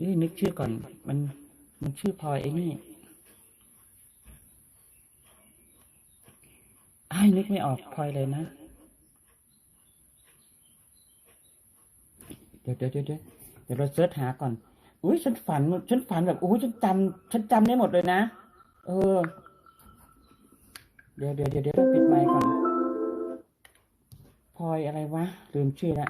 เอ้ยนึกชื่อก่อน มัน มันชื่อพลอยไอ้นี่ไอ้นึกไม่ออกพลอยเลยนะ เดี๋ยวเดี๋ยวเดี๋ยวเดี๋ยวเราเสิร์ชหาก่อน อุ้ยฉันฝัน ฉันฝันแบบอุ้ยฉันจำฉันจำได้หมดเลยนะ เออ เดี๋ยวเดี๋ยวเดี๋ยวเดี๋ยวปิดไมค์ก่อนพลอยอะไรวะ ลืมชื่อละ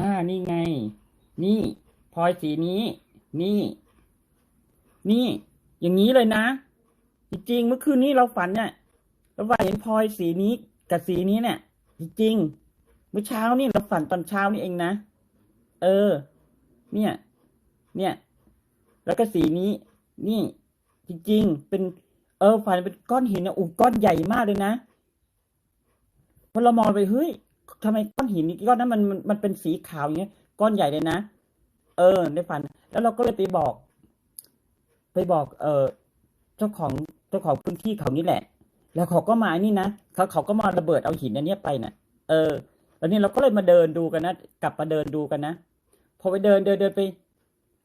อ่า นี่ไง นี่พลอยสีนี้ นี่ นี่ อย่างนี้เลยนะ จริงเมื่อคืนนี้เราฝันเนี่ยเราฝันเห็นพลอยสีนี้กับสีนี้เนี่ย จริงๆเมื่อเช้านี่เราฝันตอนเช้านี่เองนะ เออ เนี่ย เนี่ย แล้วก็สีนี้ นี่ จริงๆ เป็น เออ ฝันเป็นก้อนหินนะอู้ก้อนใหญ่มากเลยนะพอเรามองไปเฮ้ย ทำไมก้อนหินก้อนนั้นมันมันมันเป็นสีขาวอย่างเงี้ย ก้อนใหญ่เลยนะ เออในฝัน แล้วเราก็เลยไปบอก ไปบอก เออเจ้าของเจ้าของพื้นที่เขานี่แหละ แล้วเขาก็มานี่นะเขาเขาก็มาระเบิดเอาหินอันนี้ไปน่ะ เออแล้วนี่เราก็เลยมาเดินดูกันนะกลับมาเดินดูกันนะพอไปเดินเดินเดินไป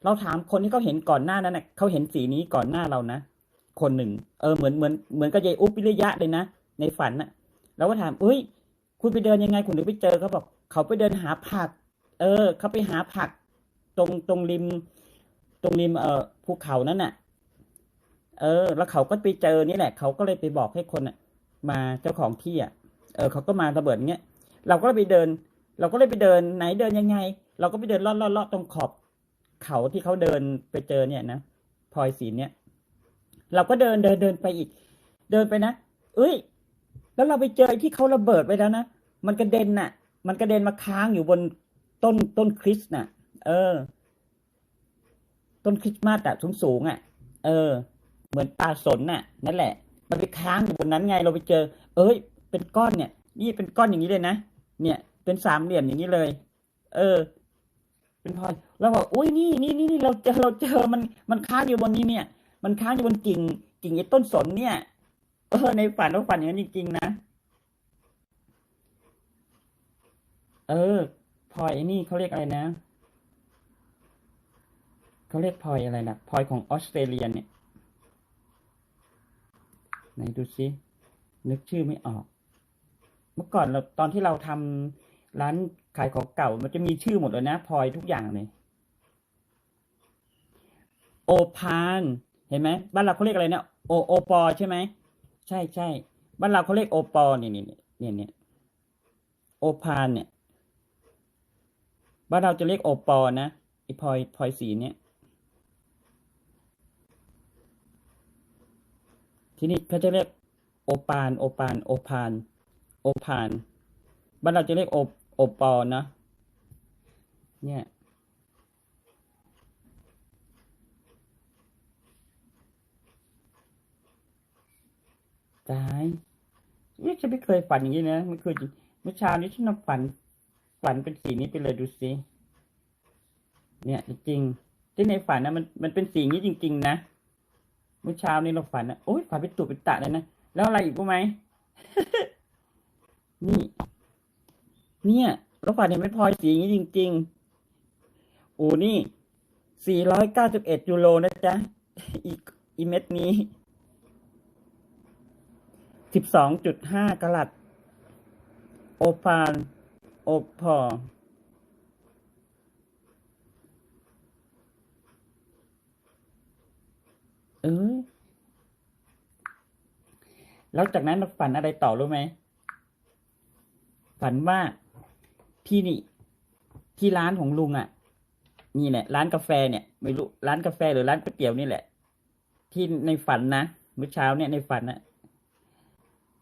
เราถามคนที่เขาเห็นก่อนหน้านั้นนะเขาเห็นสีนี้ก่อนหน้าเรานะคนหนึ่งเออเหมือนเหมือนเหมือนกับยายอุ๊บวิริยะเลยนะในฝันน่ะเราก็ถามเอ้ย คุณไปเดินยังไง คุณถึงไปเจอเขาบอก เขาไปเดินหาผัก เออ เขาไปหาผัก ตรงตรงริม ตรงริมเอ่อภูเขานั่นน่ะ เออ แล้วเขาก็ไปเจอนี่แหละ เขาก็เลยไปบอกให้คนอะ มาเจ้าของที่อะ เออเขาก็มาระเบิดเงี้ย เราก็เลยไปเดิน เราก็เลยไปเดินไหนเดินยังไง เราก็ไปเดินลอดลอดลอดตรงขอบ เขาที่เขาเดินไปเจอเนี่ยนะพลอยสีเนี่ยเราก็เดินเดินเดินไปอีก เดินไปนะเอ้ย แล้วเราไปเจอที่เขาระเบิดไปแล้วนะมันกระเด็นน่ะ มันกระเด็นมาค้างอยู่บนต้นต้นคริสน่ะ เออ ต้นคริสต์มาสอะสูงสูงอะเออ เหมือนปลาสนน่ะ นั่นแหละ มันไปค้างอยู่บนนั้นไงเราไปเจอ เอ้ย เป็นก้อนเนี่ย นี่เป็นก้อนอย่างนี้เลยนะเนี่ยเป็นสามเหลี่ยมอย่างนี้เลย เออ เป็นพลอยเราบอกอุ้ยนี่นี่นี่นี่เราเจอเราเจอมันมันค้างอยู่บนนี้เนี่ย มันค้างอยู่บนกิ่งกิ่งไอ้ต้นสนเนี่ยเออในฝันเราฝันอย่างนั้นจริงๆนะ เออพลอยไอ้นี่เขาเรียกอะไรนะเขาเรียกพลอยอะไรนะพลอยของออสเตรเลียเนี่ยไหนดูซินึกชื่อไม่ออก เมื่อก่อนเราตอนที่เราทำร้านขายของเก่า มันจะมีชื่อหมดเลยนะพลอยทุกอย่างเลยโอพานเห็นไหมบ้านเราเขาเรียกอะไรนะโอโอปอใช่ไหมใช่ใช่บ้านเราเขาเรียกโอปอเนี่ยเนี่ยเนี่ยเนี่ยโอพานเนี่ย บ้านเราจะเรียกโอปอนะไอพลอยพลอยสีเนี่ยที่นี่เขาจะเรียกโอปานโอปานโอพานโอพานบ้านเราจะเรียกโอโอปอนะเนี่ยตายนี่ฉันไม่เคยฝันอย่างนี้นะไม่เคยจริงเมื่อเช้านี้ฉันนอนฝัน ฝันเป็นสีนี้ไปเลยดูสิเนี่ยจริงๆที่ในฝันนะมันมันเป็นสีนี้จริง ๆ นะเมื่อเช้านี้เราฝันนะโอ้ยฝันเป็นตุเป็นตะเลยนะแล้วอะไรอีกรู้ไหมนี่ เนี่ยเราฝันเห็นเป็นพลอยสีนี้จริง ๆ โอ้นี่สี่ร้อยเก้าสิบเอ็ดยูโรนะจ๊ะอีกอีเม็ดนี้สิบสองจุดห้ากลัด โอปาล โอพอ เออแล้วจากนั้นฝันอะไรต่อรู้ไหม ฝันว่าที่นี่ ที่ร้านของลุงอะ นี่แหละ ร้านกาแฟเนี่ย ไม่รู้ร้านกาแฟหรือร้านก๋วยเตี๋ยวนี่แหละ ที่ในฝันนะเมื่อเช้าเนี่ยในฝันนะ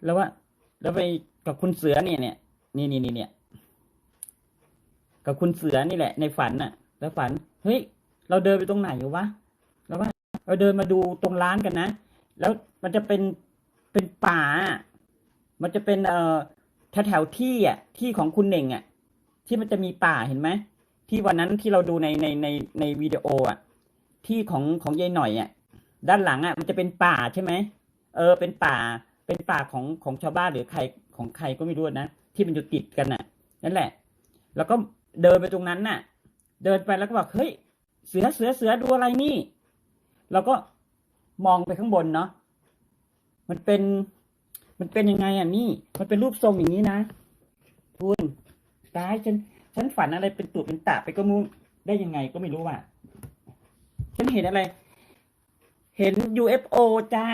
แล้วว่าแล้วไปกับคุณเสือเนี่ยเนี่ยนี่นี่นี่เนี่ย กับคุณเสือนี่แหละ ในฝันน่ะ แล้วฝันเฮ้ยเราเดินไปตรงไหนอยู่วะแล้วว่าเราเดินมาดูตรงร้านกันนะ แล้วมันจะเป็นเป็นป่า มันจะเป็นเอ่อแถวแถวที่อะที่ของคุณเน่งอะ ที่มันจะมีป่าเห็นไหมที่วันนั้นที่เราดูในในในในวิดีโออะ ที่ของของยายหน่อยอะ ด้านหลังอะ มันจะเป็นป่าใช่ไหมเออ เป็นป่า เป็นป่าของของชาวบ้านหรือใครของใครก็ไม่รู้นะที่มันอยู่ติดกันน่ะ นั่นแหละ แล้วก็ เดินไปตรงนั้นน่ะ เดินไปแล้วก็บอกเฮ้ยเสือเสือเสือดูอะไรนี่เราก็มองไปข้างบนเนาะมันเป็น มันเป็นยังไงอะนี่ มันเป็นรูปทรงอย่างนี้นะคุณตายฉันฉันฝันอะไรเป็นตุเป็นตะไปก็มูได้ยังไงก็ไม่รู้ว่ะฉันเห็นอะไร เห็น UFO จ้า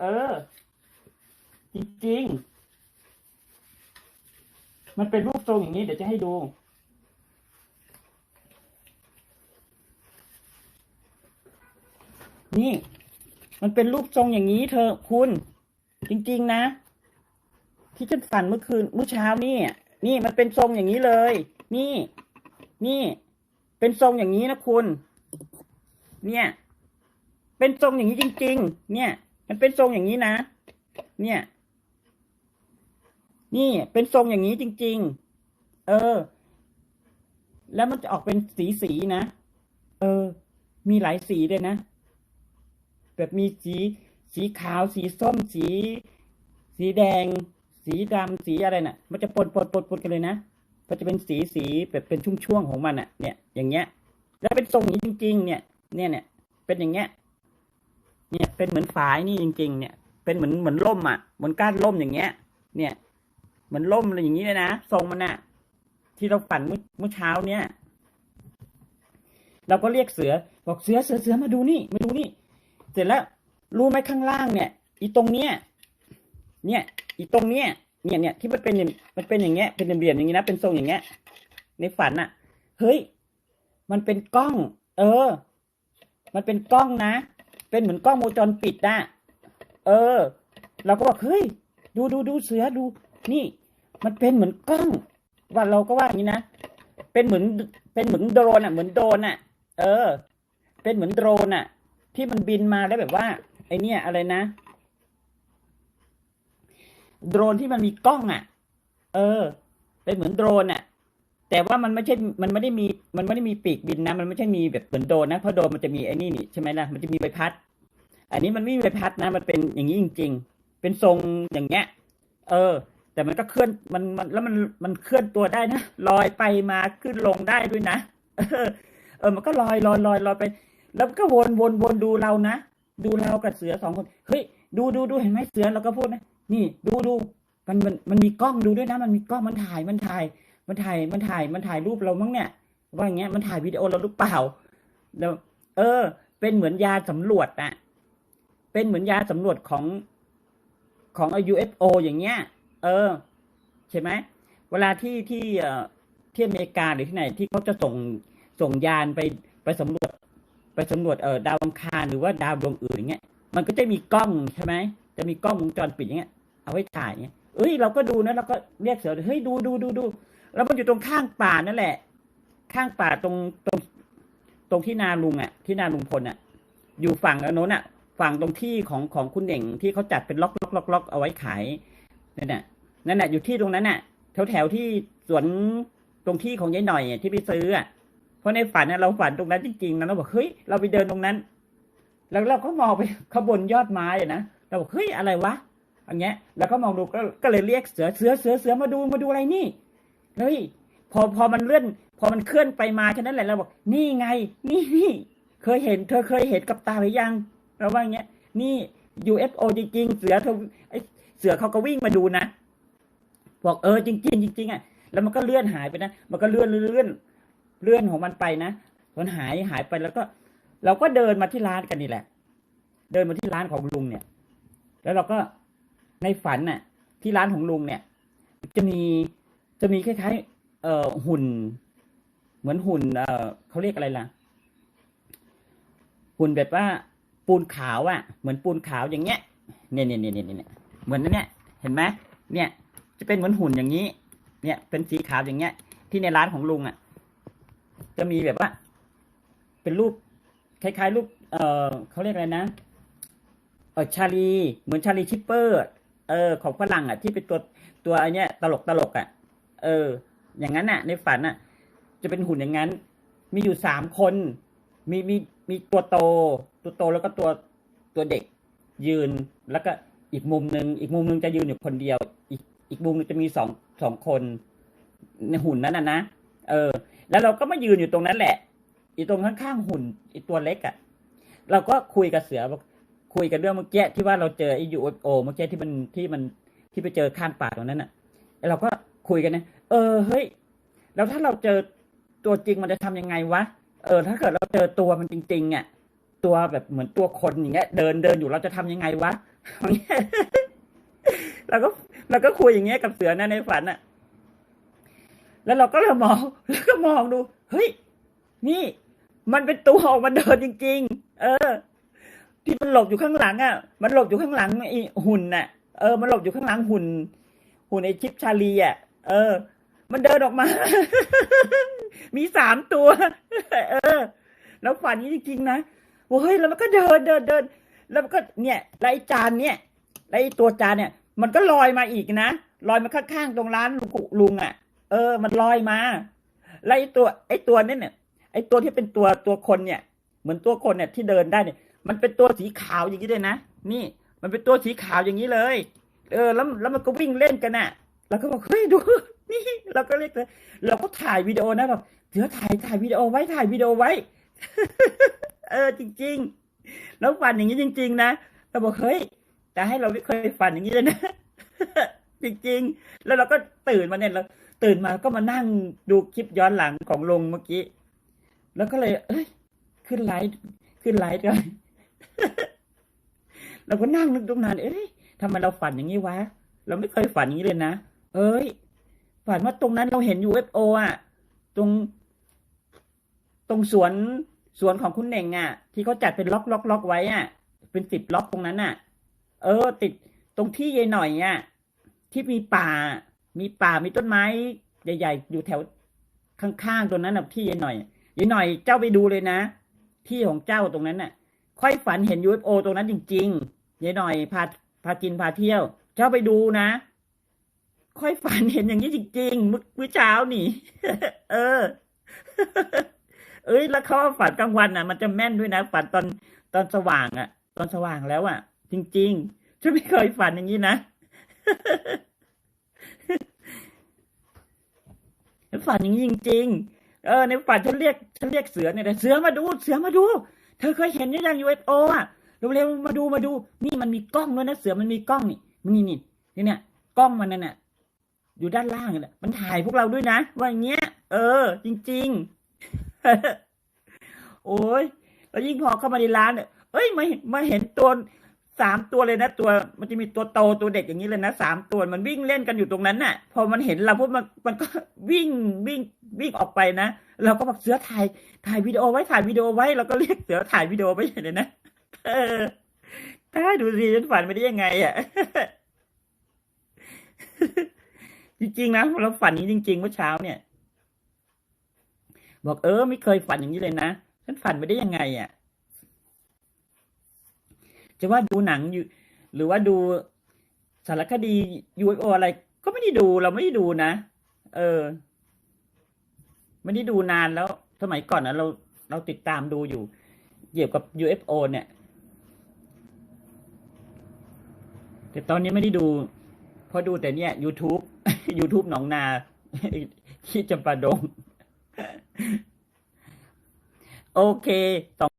เออ จริงๆ มันเป็นรูปทรงอย่างนี้เดี๋ยวจะให้ดู นี่ มันเป็นรูปทรงอย่างนี้เธอคุณ จริง ๆ นะ ที่ฉันฝันเมื่อคืนเมื่อเช้านี่นี่มันเป็นทรงอย่างนี้เลย นี่ นี่ เป็นทรงอย่างนี้นะคุณ เนี่ย เป็นทรงอย่างนี้จริง ๆ เนี่ย มันเป็นทรงอย่างนี้นะ เนี่ย นี่เป็นทรงอย่างนี้จริง ๆ เออ แล้วมันจะออกเป็นสีสีนะ เออ มีหลายสีด้วยนะ แบบมีสี สีขาว สีส้ม สี สีแดง สีดำสีอะไรน่ะ มันจะปนปนปนปนกันเลยนะ มันจะเป็นสีสีแบบเป็นช่วงๆของมันอะ เนี่ย อย่างเงี้ย แล้วเป็นทรงนี้จริง ๆ เนี่ย เนี่ยเนี่ย เป็นอย่างเงี้ย เนี่ย เป็นเหมือนฝายนี่จริง ๆ เนี่ย เป็นเหมือนเหมือนล่มอะ เหมือนก้านล่มอย่างเงี้ย เนี่ย เหมือนล่มอะไรอย่างนี้เลยนะทรงมันน่ะที่เราฝันเมื่อเมื่อเช้าเนี่ย เราก็เรียกเสือ บอกเสือเสือเสือมาดูนี่มาดูนี่เสร็จแล้วรู้ไหมข้างล่างเนี่ย อีตรงเนี้ยเนี่ย อีตรงเนี้ยเนี่ยเนี่ยที่มันเป็นมันเป็นอย่างเงี้ยเป็นเหลี่ยมอย่างนี้นะเป็นทรงอย่างเงี้ย ในฝันน่ะเฮ้ย มันเป็นกล้อง เออ มันเป็นกล้องนะ เป็นเหมือนกล้องวงจรปิดนะเออ เราก็บอกเฮ้ย ดูดูดูเสือดู นี่ มันเป็นเหมือนกล้องว่าเราก็ว่าอย่างนี้นะเป็นเหมือนเป็นเหมือนโดรนอะ เหมือนโดรนอะ เออ เป็นเหมือนโดรนอะ ที่มันบินมาแล้วแบบว่า ไอเนี่ยอะไรนะโดรนที่มันมีกล้องอะ เออ เป็นเหมือนโดรนอะ แต่ว่ามันไม่ใช่ มันไม่ได้มี มันไม่ได้มีปีกบินนะ มันไม่ใช่มีแบบเหมือนโดรนนะ เพราะโดรนมันจะมีไอ้นี่นี่ใช่ไหมล่ะ มันจะมีใบพัด อันนี้มันไม่มีใบพัดนะ มันเป็นอย่างนี้จริง ๆ เป็นทรงอย่างเงี้ย เออ แต่มันก็เคลื่อนมันมันแล้วมันมันเคลื่อนตัวได้นะลอยไปมาขึ้นลงได้ด้วยนะเออ เออ มันก็ลอยลอยลอยลอยไป แล้วก็วนวนวนดูเรานะดูเรากับเสือสองคนเฮ้ยดูดูดูเห็นไหมเสือเราก็พูดนะนี่ ดูดูมันมันมันมีกล้องดูด้วยนะ มันมีกล้องมันถ่ายมันถ่าย มันถ่ายมันถ่ายมันถ่ายรูปเรามั้งเนี่ยว่าอย่างเงี้ยมันถ่ายวิดีโอเราหรือเปล่าแล้วเออ เป็นเหมือนยาสำรวจอะเป็นเหมือนยาสำรวจของของ UFO อย่างเงี้ย เออ ใช่ไหมเวลาที่ที่อ่อที่อเมริกาหรือที่ไหน ที่เขาจะส่งส่งยานไปไปสำรวจ ไปสำรวจเออดาวอังคารหรือว่าดาวดวงอื่นอย่างเงี้ยมันก็จะมีกล้องใช่ไหมจะมีกล้องวงจรปิดอย่างเงี้ย เอาไว้ถ่ายเงี้ยเอ้ยเราก็ดูนะเราก็เรียกเสือเฮ้ยดูดูดูดูแล้วมันอยู่ตรงข้างป่านั่นแหละ ข้างป่าตรงตรงตรงที่นาลุงอะ ที่นาลุงพลอะ อยู่ฝั่งอนโน้นอะ ฝั่งตรงที่ของของคุณเด่งที่เขาจัดเป็นล็อกล็อกล็อกล็อกเอาไว้ขาย นั่นน่ะนั่นน่ะอยู่ที่ตรงนั้นน่ะ แถวแถวที่สวนตรงที่ของยายหน่อยที่ไปซื้ออะเพราะในฝันเราฝันตรงนั้นจริงๆนะเราบอกเฮ้ยเราไปเดินตรงนั้น แล้วเราก็มองไปข้างบนยอดไม้อะนะเราบอกเฮ้ยอะไรวะอย่างเงี้ย แล้วก็มองดูก็ก็เลยเรียกเสือเสือเสือเสือมาดูมาดูอะไรนี่เฮ้ยพอพอมันเลื่อน พอมันเคลื่อนไปมาแค่นั้นแหละเราบอกนี่ไง นี่นี่เคยเห็น เธอเคยเห็นกับตาหรือยังเราว่าอย่างเงี้ยนี่ UFO จริงๆเสือเธอไอ เสือเขาก็วิ่งมาดูนะบอกเออจริงๆจริงๆอะแล้วมันก็เลื่อนหายไปนะ มันก็เลื่อนเลื่อนเลื่อนของมันไปนะมันหายหายไปแล้วก็ เราก็เดินมาที่ร้านกันนี่แหละ เดินมาที่ร้านของลุงเนี่ย แล้วเราก็ในฝันน่ะ ที่ร้านของลุงเนี่ย จะมีจะมีคล้ายๆเอ่อหุ่น เหมือนหุ่น เอ่อเขาเรียกอะไรล่ะ หุ่นแบบว่าปูนขาวอะ เหมือนปูนขาวอย่างเงี้ยเนี่ยเนี่ยเนี่ยเนี่ย เหมือนเนี่ย เห็นไหมเนี่ย จะเป็นเหมือนหุ่นอย่างนี้ เนี่ยเป็นสีขาวอย่างเงี้ย ที่ในร้านของลุงอะ จะมีแบบว่า เป็นรูปคล้ายๆรูป เออเขาเรียกอะไรนะเออชาลีเหมือนชาลีชิปเปอร์ เออ ของฝรั่งอะ ที่เป็นตัวตัวไอเนี้ย ตลกตลกอะ เออ อย่างนั้นน่ะ ในฝันน่ะ จะเป็นหุ่นอย่างนั้น มีอยู่สามคน มีมีมีตัวโต ตัวโตแล้วก็ตัวตัวเด็กยืนแล้วก็ อีกมุมหนึ่งอีกมุมหนึ่งจะยืนอยู่คนเดียว อีกอีกมุมหนึงจะมีสองสองคนในหุ่นนั้นน่ะนะเออ แล้วเราก็มายืนอยู่ตรงนั้นแหละอีตรงข้างๆหุ่นอีตัวเล็กอะ่ะ เราก็คุยกับเสือบอกคุยกันเรื่องเมื่อกี้ที่ว่าเราเจอไอ้ยูโอเมื่อกี้ที่มันที่มันที่ไปเจอข้างป่าตรงนั้นอะเราก็คุยกันนะเออเฮ้ยแล้วถ้าเราเจอตัวจริงมันจะทำยังไงวะเออ ถ้าเกิดเราเจอตัวมันจริงๆอะตัวแบบเหมือนตัวคนอย่างเงี้ย เดินเดินอยู่เราจะทำยังไงวะ อย่างเงี้ยเราก็เราก็คุยอย่างเงี้ยกับเสือนะในฝันอะแล้วเราก็เลยมองแล้วก็มองดู เฮ้ย นี่ มันเป็นตัวออกมาเดินจริง ๆ เออ ที่มันหลบอยู่ข้างหลังอะ มันหลบอยู่ข้างหลังไอ้หุ่นน่ะ เออ มันหลบอยู่ข้างหลังหุ่น หุ่นไอ้ชิปชาลีอะ เออ มันเดินออกมา มีสามตัว เออ แล้วฝันนี้จริงๆนะว่าเฮ้ยแล้วมันก็เดินเดินเดิน แล้วมันก็เนี่ยไอ้จานเนี่ยไอ้ตัวจานเนี่ย มันก็ลอยมาอีกนะลอยมาข้างๆตรงร้านลุงกุลุงอะ เออ มันลอยมาไอ้ตัวไอตัวนั่เนี่ย ไอตัวที่เป็นตัวตัวคนเนี่ย เหมือนตัวคนเนี่ยที่เดินได้เนี่ย มันเป็นตัวสีขาวอย่างนี้เลยนะนี่ มันเป็นตัวสีขาวอย่างนี้เลย เออ แล้วแล้วมันก็วิ่งเล่นกันน่ะแล้วก็บอกเฮ้ยดูนี่เราก็เรียกเลยเราก็ถ่ายวิดีโอนะแบบเสือถ่ายถ่ายวิดีโอไว้ถ่ายวิดีโอไว้ เออจริง ๆ แล้วฝันอย่างนี้จริง ๆ นะเราบอกเฮ้ยแต่ให้เราไม่เคยฝันอย่างนี้เลยนะจริงๆ แล้วเราก็ตื่นมาเนี่ยเราตื่นมาก็มานั่งดูคลิปย้อนหลังของลงเมื่อกี้ แล้วก็เลย เอ้ย ขึ้นไลฟ์ขึ้นไลฟ์กันเราก็นั่งนึกตรงนั้นเอ้ยทำไมเราฝันอย่างนี้วะ เราไม่เคยฝันอย่างนี้เลยนะ เอ้ย ฝันว่าตรงนั้นเราเห็น UFO อะ ตรง ตรงสวน ส่วนของคุณเน่งอะ ที่เขาจัดเป็นล็อกล็อกล็อกไว้อะ เป็นสิบล็อกตรงนั้นอะ เออ ติดตรงที่ยายหน่อยอะที่มีป่า มีป่ามีต้นไม้ใหญ่ ๆ อยู่แถวข้างๆตรงนั้นน่ะที่ยายหน่อยยายหน่อยเจ้าไปดูเลยนะ ที่ของเจ้าตรงนั้นน่ะ ค่อยฝันเห็น UFO ตรงนั้นจริงๆยายหน่อยพาพากินพาเที่ยว เจ้าไปดูนะค่อยฝันเห็นอย่างนี้จริงๆเมื่อเช้านี่ เออ เอ้ยแล้วเขาฝันกลางวันน่ะ มันจะแม่นด้วยนะ ฝันตอนตอนสว่างอะ ตอนสว่างแล้วอะ จริงๆฉันไม่เคยฝันอย่างนี้นะฝันอย่างนี้จริง ๆ เออในฝันฉันเรียกฉันเรียกเสือเนี่ยเสือมาดู เสือมาดู เธอเคยเห็นหรือยัง UFO อะเร็วๆมาดูมาดู นี่มันมีกล้องด้วยนะเสือมันมีกล้องนี่นี่นี่นี่เนี่ยกล้องมันนั่นน่ะอยู่ด้านล่างนี่แหละมันถ่ายพวกเราด้วยนะ ว่าอย่างเงี้ย เออ จริง ๆ โอ้ยแล้วยิ่งพอเข้ามาในร้านเนี่ยเอ้ยมามาเห็นตัวสามตัวเลยนะตัวมันจะมีตัวโตตัวเด็กอย่างนี้เลยนะสามตัวมันวิ่งเล่นกันอยู่ตรงนั้นน่ะ พอมันเห็นเราปุ๊บมันมันก็วิ่งวิ่งวิ่งออกไปนะเราก็บอกเสือถ่ายถ่ายวิดีโอไว้ถ่ายวิดีโอไว้เราก็เรียกเสือถ่ายวิดีโอไว้เลยนะเออถ้าดูสิฉันฝันไปได้ยังไงอะจริงๆนะเราฝันนี้จริงๆเมื่อเช้าเนี่ย บอกเออไม่เคยฝันอย่างนี้เลยนะฉันฝันไปได้ยังไงอะ จะว่าดูหนังอยู่ หรือว่าดูสารคดี UFO อะไร ก็ไม่ได้ดูเราไม่ได้ดูนะเออ ไม่ได้ดูนานแล้ว สมัยก่อนนะเราเราติดตามดูอยู่เกี่ยวกับ UFO เนี่ย แต่ตอนนี้ไม่ได้ดูเพราะดูแต่เนี่ย YouTube YouTube หนองนาที่จำปาดง โอเคสอง